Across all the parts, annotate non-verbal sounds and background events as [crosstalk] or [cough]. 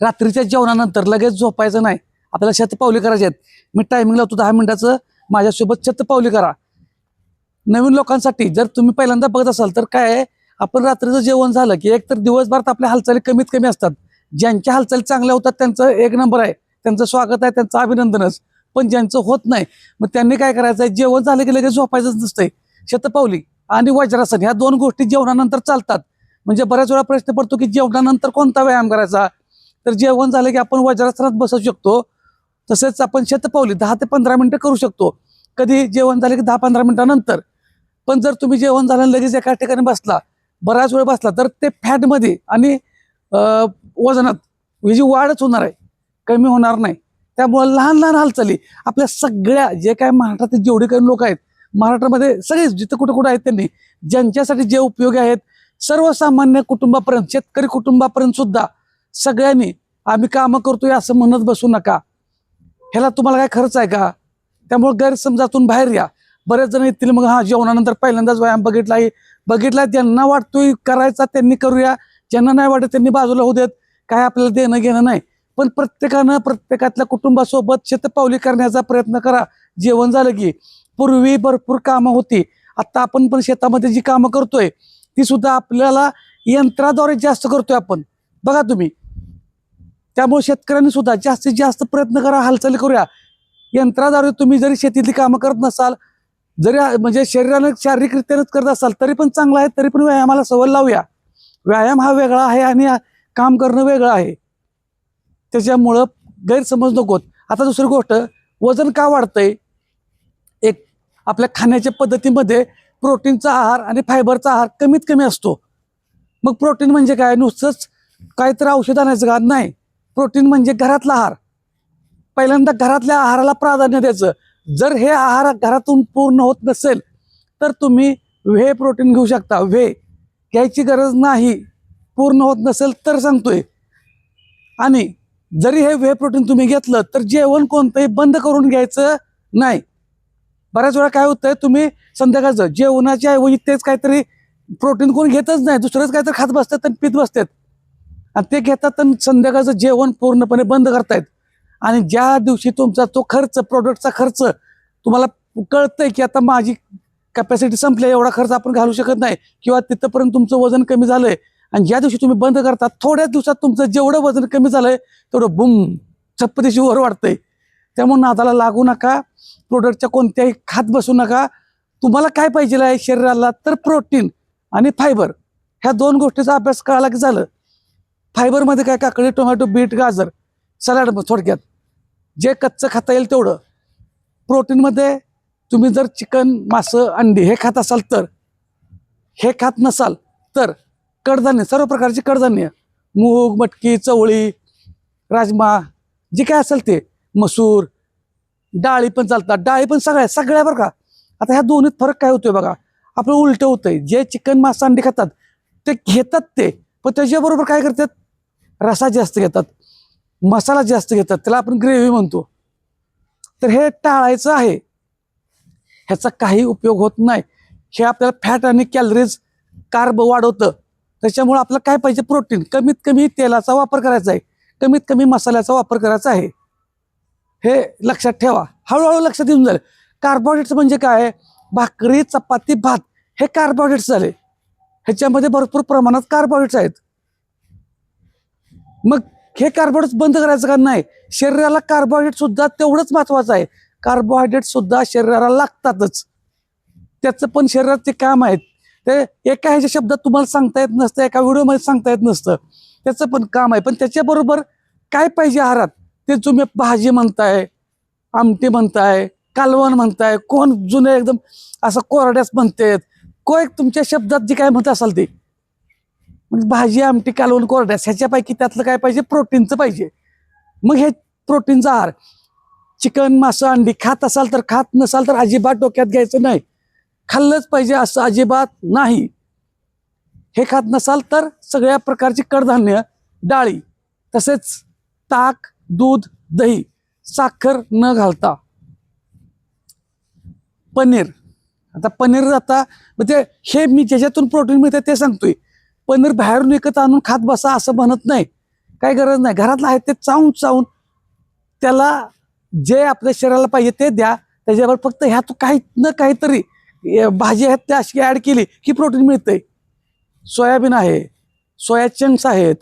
रात्रीच्या जेवणानंतर लगेच झोपायचं नाही. आपल्याला शतपावली करायचे आहेत. मी टायमिंग लावतो दहा मिनिटाचं. माझ्यासोबत शतपावली करा. नवीन लोकांसाठी जर तुम्ही पहिल्यांदा बघत असाल तर काय आहे, आपण रात्रीचं जेवण झालं की एक तर दिवसभरात आपल्या हालचाली कमीत कमी असतात. ज्यांच्या हालचाली चांगल्या होतात त्यांचं एक नंबर आहे. त्यांचं स्वागत आहे त्यांचं अभिनंदनच. पण ज्यांचं होत नाही मग त्यांनी काय करायचं आहे जेवण झालं की लगेच झोपायचंच नसतंय. शतपावली आणि वज्रासन ह्या दोन गोष्टी जेवणानंतर चालतात. म्हणजे बऱ्याच वेळा प्रश्न पडतो की जेवणानंतर कोणता व्यायाम करायचा? तर जेवण झालं की आपण वज्रासनात बसू शकतो. तसेच आपण शतपावली दहा ते पंधरा मिनटं करू शकतो. कधी जेवण झालं की दहा पंधरा मिनिटानंतर. पण जर तुम्ही जेवण झालं लगेच एका ठिकाणी बसला बराच वेळ बसला तर ते फॅटमध्ये आणि वजनात ह्याची वाढच होणार आहे कमी होणार नाही. त्यामुळं लहान लहान हालचाली आपल्या सगळ्या जे काय महाराष्ट्रातील जेवढे काही लोक आहेत महाराष्ट्रामध्ये सगळेच जिथं कुठं कुठं आहेत त्यांनी ज्यांच्यासाठी जे उपयोगी आहेत सर्वसामान्य कुटुंबापर्यंत शेतकरी कुटुंबापर्यंत सुद्धा सगळ्यांनी आम्ही कामं करतोय असं म्हणत बसू नका. ह्याला तुम्हाला काय खर्च आहे का? त्यामुळे गैरसमजातून बाहेर या. बरेच जण येतील मग हा जेवणानंतर पहिल्यांदाच व्यायाम बघितला आहे. बघितला ज्यांना वाटतोय करायचा त्यांनी करूया. ज्यांना नाही वाटत त्यांनी बाजूला होऊ देत. काय आपल्याला देणं घेणं नाही. पण प्रत्येकानं प्रत्येकातल्या कुटुंबासोबत शेतपावली करण्याचा प्रयत्न करा. जेवण झालं की. पूर्वी भरपूर कामं होती. आता आपण पण शेतामध्ये जी कामं करतोय ती सुद्धा आपल्याला यंत्राद्वारे जास्त करतोय आपण. बघा तुम्ही. त्यामुळे शेतकऱ्यांनी सुद्धा जास्तीत जास्त प्रयत्न करा हालचाली करूया. यंत्राद्वारे तुम्ही जरी शेतीतली कामं करत नसाल जरी म्हणजे शरीरानं शारीरिकरित्यानंच करत असाल तरी पण चांगलं आहे तरी पण व्यायामाला सवय लावूया. व्यायाम हा वेगळा आहे आणि काम करणं वेगळं आहे. त्याच्यामुळं गैरसमज नकोत. आता दुसरी गोष्ट वजन का वाढतंय? एक आपल्या खाण्याच्या पद्धतीमध्ये प्रोटीनचा आहार आणि फायबरचा आहार कमीत कमी असतो. मग प्रोटीन म्हणजे काय? नुसतंच काहीतरी औषध आणायचं का? नाही. प्रोटीन म्हणजे घरातला आहार. पहिल्यांदा घरातल्या आहाराला प्राधान्य द्यायचं. जर हे आहार घरातून पूर्ण होत नसेल तर तुम्ही व्हे प्रोटीन घेऊ शकता. व्हे घ्यायची गरज नाही. पूर्ण होत नसेल तर सांगतोय. आणि जरी हे व्हे प्रोटीन तुम्ही घेतलं तर जेवण कोणतंही बंद करून घ्यायचं नाही. बऱ्याच वेळा काय होतंय तुम्ही संध्याकाळचं जेवणाच्या ऐवजी तेच काहीतरी प्रोटीन कोण घेतच नाही. दुसरंच काहीतरी खात बसतात आणि पित बसतात. आणि ते घेतात आणि संध्याकाळचं जेवण पूर्णपणे बंद करतायत. आणि ज्या दिवशी तुमचा तो खर्च प्रोडक्टचा खर्च तुम्हाला कळतंय की आता माझी कॅपॅसिटी संपली आहे, एवढा खर्च आपण घालू शकत नाही किंवा तिथंपर्यंत तुमचं वजन कमी झालंय आणि ज्या दिवशी तुम्ही बंद करता थोड्याच दिवसात तुमचं जेवढं वजन कमी झालंय तेवढं बुम छप्पतीशी वर वाढतंय. त्यामुळे नादाला लागू नका प्रोडक्टच्या कोणत्याही खात बसू नका. तुम्हाला काय पाहिजे आहे शरीराला? तर प्रोटीन आणि फायबर ह्या दोन गोष्टीचा अभ्यास कळाला की झालं. फायबरमध्ये काय काकडी टोमॅटो बीट गाजर सलाड थोडक्यात. जे कच्चं खाता येईल तेवढं. प्रोटीनमध्ये तुम्ही जर चिकन मासं अंडी हे खात असाल तर हे खात नसाल तर कडधान्य सर्व प्रकारची कडधान्य मूग मटकी चवळी राजमा जे काय असेल ते मसूर डाळी पण चालतात. डाळी पण सगळ्या सगळ्या बरं का. आता ह्या दोन्हीत फरक काय होतोय बघा. आपलं उलटं होतंय. जे चिकन मासा अंडी खातात ते घेतात ते पण त्याच्याबरोबर काय करतात? रसा जास्त घेतात मसाला जास्त घेतात त्याला आपण ग्रेव्ही म्हणतो. तर हे टाळायचं आहे. ह्याचा काही उपयोग होत नाही. हे आपल्याला फॅट आणि कॅलरीज कार्ब वाढवतं. त्याच्यामुळे आपल्याला काय पाहिजे? प्रोटीन कमीत कमी तेलाचा वापर करायचा आहे. कमीत कमी मसाल्याचा वापर करायचा आहे. हे लक्षात ठेवा. हळूहळू लक्षात येऊन जाईल. कार्बोहायड्रेट्स म्हणजे काय? भाकरी चपाती भात हे कार्बोहायड्रेट्स झाले. ह्याच्यामध्ये भरपूर प्रमाणात कार्बोहायड्रेट्स आहेत. मग हे कार्बोहायड्रेट्स बंद करायचं का नाही? शरीराला कार्बोहायड्रेट सुद्धा तेवढंच महत्वाचं आहे. कार्बोहायड्रेट सुद्धा शरीराला लागतातच. त्याचं पण शरीरात ते काम आहेत ते एका ह्याच्या शब्दात तुम्हाला सांगता येत नसतं एका व्हिडिओमध्ये सांगता येत नसतं. त्याचं पण काम आहे. पण त्याच्याबरोबर काय पाहिजे आहारात? ते तुम्ही भाजी म्हणताय आमटी म्हणताय कालवण म्हणताय कोण जुने एकदम असं कोरड्यास म्हणतायत को एक तुमच्या शब्दात जे काय म्हणत असाल ते? मग भाजी आमटी कालवून कोरड्यास ह्याच्यापैकी त्यातलं काय पाहिजे? प्रोटीनचं पाहिजे. मग हे प्रोटीनचा आहार. चिकन मासं अंडी खात असाल तर खात नसाल तर अजिबात डोक्यात घ्यायचं नाही. खाल्लंच पाहिजे असं अजिबात नाही. हे खात नसाल तर सगळ्या प्रकारची कडधान्य डाळी तसेच ताक दूध दही साखर न घालता. पनीर. आता पनीर आता म्हणजे हे मी ज्याच्यातून प्रोटीन मिळते ते सांगतोय. पनीर बाहेरून विकत आणून खात बसा असं म्हणत नाही. काही गरज नाही. घरातलं आहे ते चावून चावून त्याला जे आपल्या शरीराला पाहिजे ते द्या. त्याच्यावर फक्त ह्यात काही न काहीतरी भाजी आहेत त्या अशी ॲड केली की प्रोटीन मिळतंय. सोयाबीन आहे सोया चंक्स आहेत.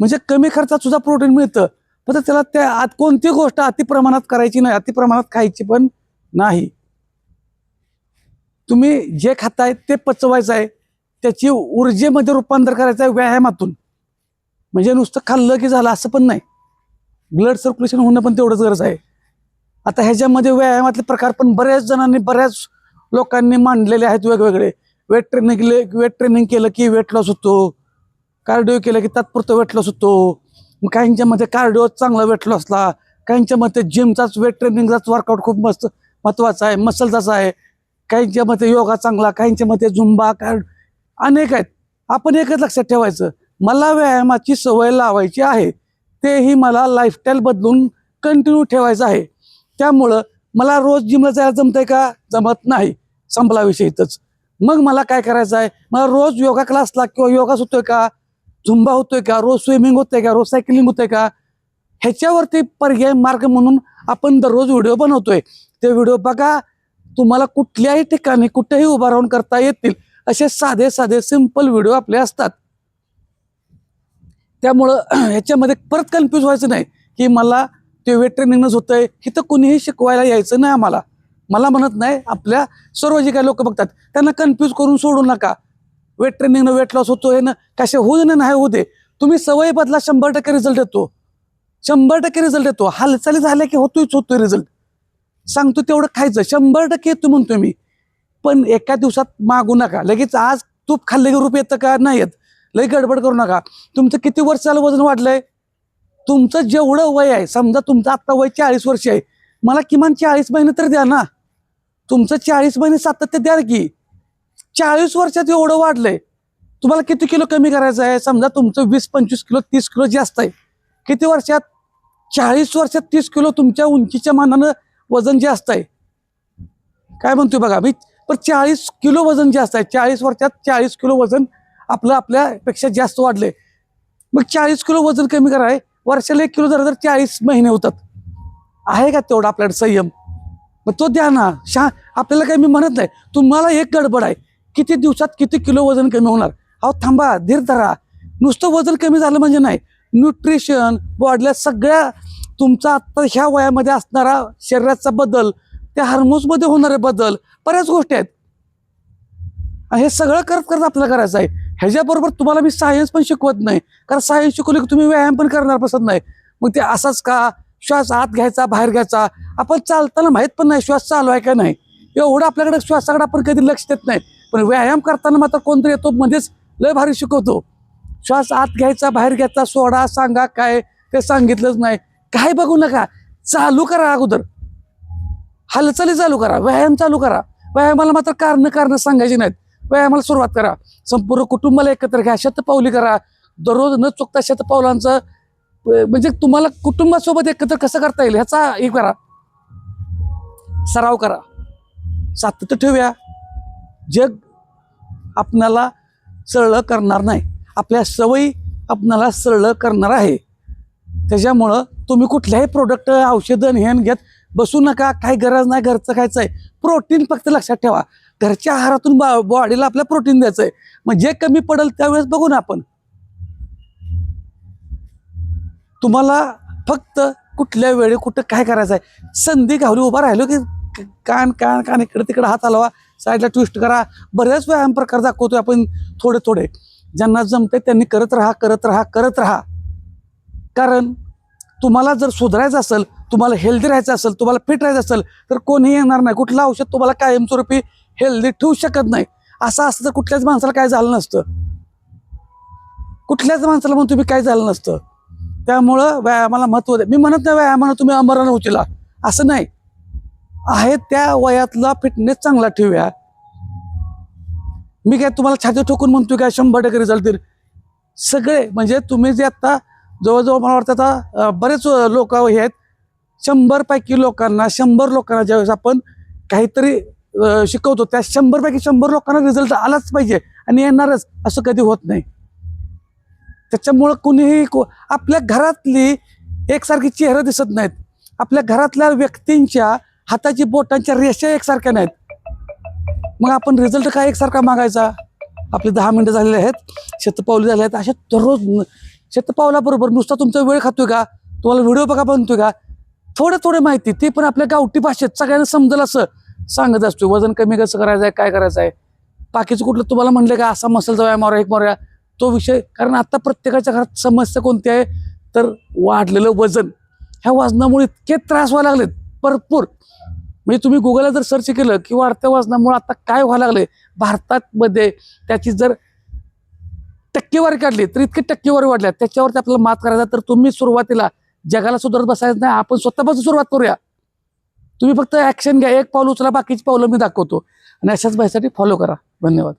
म्हणजे कमी खर्चात सुद्धा प्रोटीन मिळतं. फक्त त्याला त्या आत कोणती गोष्ट अतिप्रमाणात करायची नाही अतिप्रमाणात खायची पण नाही. तुम्ही जे खाताय ते पचवायचं आहे. त्याची ऊर्जेमध्ये रूपांतर करायचं आहे व्यायामातून. म्हणजे नुसतं खाल्लं की झालं असं पण नाही. ब्लड सर्क्युलेशन होणं पण तेवढंच गरज आहे. आता ह्याच्यामध्ये व्यायामातले प्रकार पण बऱ्याच जणांनी बऱ्याच लोकांनी मांडलेले आहेत वेगवेगळे. वेट ट्रेनिंग केले वेट ट्रेनिंग केलं की वेट लॉस होतो. कार्डिओ केलं की तात्पुरतं वेट लॉस होतो. मग काहींच्या कार्डिओ चांगला वेट लॉसला काहींच्या मते जिमचाच वेट ट्रेनिंगचाच वर्कआउट खूप मस्त महत्त्वाचा आहे मसलचाच आहे. काहींच्या मते योगा चांगला काहींच्या मते झुंबा कार्ड अनेक आहेत. आपण एकच लक्षात ठेवायचं मला व्यायामाची सवय लावायची आहे तेही मला लाईफस्टाईल बदलून कंटिन्यू ठेवायचं आहे. त्यामुळं मला रोज जिमला जायला जमतंय का? जमत नाही. संपला विषय इथंच. मग मला काय करायचं आहे? मला रोज योगा क्लासला किंवा योगा होतोय का? झुंबा होतोय का? रोज स्विमिंग होतंय का? रोज सायकलिंग होतंय का? ह्याच्यावरती पर्याय मार्ग म्हणून आपण दररोज व्हिडिओ बनवतोय. ते व्हिडिओ बघा. तुम्हाला कुठल्याही ठिकाणी कुठेही उभा राहून करता येतील. असे साधे साधे सिंपल व्हिडिओ आपले असतात. त्यामुळं [clears throat] ह्याच्यामध्ये परत कन्फ्यूज व्हायचं नाही की मला ते वेट ट्रेनिंगच होतंय इथं कुणीही शिकवायला यायचं नाही आम्हाला. मला म्हणत नाही आपल्या सर्व जे काही लोक बघतात त्यांना कन्फ्यूज करून सोडू नका. वेट ट्रेनिंगनं वेट लॉस होतोय ना कसे होऊ दे ना नाही होऊ दे तुम्ही सवय बदला शंभर टक्के रिझल्ट येतो शंभर टक्के रिझल्ट येतो हालचाली झाल्या की होतोच होतोय रिझल्ट सांगतो तेवढं खायचं. शंभर टक्के येतो म्हणतोय मी. पण एका दिवसात मागू नका. लगेच आज तूप खाल्ले की रूप येतं का? नाही येत लई गडबड करू नका. तुमचं किती वर्षाला वजन वाढलंय? तुमचं जेवढं वय आहे समजा तुमचं आत्ता वय चाळीस वर्ष आहे मला किमान चाळीस महिने तर द्या ना. तुमचं चाळीस महिने सातत्य द्या की. चाळीस वर्षात एवढं वाढलंय. तुम्हाला किती किलो कमी करायचं आहे? समजा तुमचं वीस पंचवीस किलो तीस किलो जास्त आहे. किती वर्षात? चाळीस वर्षात तीस किलो तुमच्या उंचीच्या मानानं वजन जास्त आहे. काय म्हणतोय बघा मी पण चाळीस किलो वजन जास्त आहे चाळीस वर्षात चाळीस किलो वजन आपलं आपल्यापेक्षा जास्त वाढले मग चाळीस किलो वजन कमी कराय वर्षाला एक किलो जरा तर चाळीस महिने होतात. आहे का तेवढा आपल्याकडे संयम? मग तो द्या ना. शा आपल्याला काही मी म्हणत नाही. तुम्हाला एक गडबड आहे. किती दिवसात किती किलो वजन कमी होणार? अहो थांबा धीर धरा. नुसतं वजन कमी झालं म्हणजे नाही. न्यूट्रिशन बॉडीला सगळ्या तुमचा आत्ता ह्या वयामध्ये असणारा शरीराचा बदल त्या हार्मोन्समध्ये होणारे बदल. बऱ्याच गोष्टी आहेत. हे सगळं करत करत आपल्याला करायचं आहे. ह्याच्याबरोबर तुम्हाला मी सायन्स पण शिकवत नाही. कारण सायन्स शिकवलं की तुम्ही व्यायाम पण करणार पसंत नाही. मग ते असाच का? श्वास आत घ्यायचा बाहेर घ्यायचा? आपण चालताना माहीत पण नाही श्वास चालू आहे का नाही. एवढं आपल्याकडे श्वासाकडे आपण कधी लक्ष देत नाही. पण व्यायाम करताना मात्र कोणतरी येतो मध्येच लय भारी शिकवतो. श्वास आत घ्यायचा बाहेर घ्यायचा सोडा सांगा काय? ते सांगितलंच नाही. काय बघू नका. चालू करा अगोदर. हालचाली चालू करा व्यायाम चालू करा. व्यायामाला मात्र कारण कारण सांगायची नाहीत. व्यायामाला सुरुवात करा. संपूर्ण कुटुंबाला एकत्र घ्या शतपावली करा. दररोज न चुकता शतपावलांचं म्हणजे तुम्हाला कुटुंबासोबत एकत्र कसं करता येईल ह्याचा हे करा. सराव करा. सातत्य ठेवूया. जग आपणाला सरळ करणार नाही. आपल्या सवयी आपणाला सरळ करणार आहे. त्याच्यामुळं तुम्ही कुठल्याही प्रोडक्ट औषधं हेन घेत बसू नका काही गरज नाही घरचं खायचं आहे. प्रोटीन फक्त लक्षात ठेवा. घरच्या आहारातून बॉडीला आपल्या प्रोटीन द्यायचं आहे मग जे कमी पडेल त्यावेळेस बघू ना आपण. तुम्हाला फक्त कुठल्या वेळी कुठं काय करायचं आहे संधी घावली उभा राहिलो की कान कान कान इकडे तिकडे हात हलवा साईडला ट्विस्ट करा. बऱ्याच व्यायाम प्रकार दाखवतोय आपण थोडे थोडे. ज्यांना जमते त्यांनी करत राहा करत राहा करत राहा. कारण तुम्हाला जर सुधारायचं असेल तुम्हाला हेल्दी राहायचं असेल तुम्हाला फिट राहायचं असेल तर कोणीही येणार नाही. कुठलं औषध तुम्हाला कायमस्वरूपी हेल्दी ठेवू शकत नाही. असं असतं तर कुठल्याच माणसाला काय झालं नसतं. कुठल्याच माणसाला म्हणून तुम्ही काय झालं नसतं. त्यामुळं व्यायामाला महत्त्व द्या मी म्हणत नाही व्यायामानं तुम्ही अमरण उचला असं नाही. आहे त्या वयातला फिटनेस चांगला ठेवूया. मी काय तुम्हाला छाती ठोकून म्हणतो काय? शंभर टक्के रिझल्ट देईल. सगळे म्हणजे तुम्ही जे आता जवळजवळ मला वाटतं आता बरेच लोक हे आहेत शंभरपैकी लोकांना शंभर लोकांना ज्यावेळेस आपण काहीतरी शिकवतो त्या शंभरपैकी शंभर लोकांना रिझल्ट आलाच पाहिजे आणि येणारच असं कधी होत नाही. त्याच्यामुळं कुणीही को- आपल्या घरातली एकसारखी चेहरा दिसत नाहीत. आपल्या घरातल्या व्यक्तींच्या हाताची बोटांच्या रेषा एकसारख्या नाहीत. मग आपण रिझल्ट काय एकसारखा मागायचा? आपले दहा मिनटं झालेले आहेत शेतपावले झाले आहेत अशा दररोज शेतपावलाबरोबर नुसता तुमचा वेळ खातोय का? तुम्हाला व्हिडिओ बघा बनतोय का? थोडं थोडं माहिती ते पण आपल्या गावठी भाषेत सगळ्यांना समजेल असं सांगत असतो वजन कमी कसं करायचं आहे काय करायचं आहे बाकीचं कुठलं तुम्हाला म्हणलं का असा मसलचा व्यायाम मारा एक मारूया तो विषय कारण आता प्रत्येकाच्या घरात समस्या कोणती आहे? तर वाढलेलं वजन. ह्या वजनामुळे इतके त्रास व्हायला लागलेत भरपूर. म्हणजे तुम्ही गुगलला जर सर्च केलं की वाढत्या वजनामुळे आता काय व्हायला लागले भारतामध्ये त्याची जर टक्केवारी काढली तर इतकी टक्केवारी वाढल्या त्याच्यावरती आपल्याला मात करायचा तर तुम्ही सुरुवातीला जगाला सुधारत बसायचं नाही आपण स्वतःपासून सुरुवात करूया. तुम्ही फक्त ऍक्शन घ्या. एक पाऊल उचला बाकीची पावलं मी दाखवतो. आणि अशाच बाईसाठी फॉलो करा. धन्यवाद.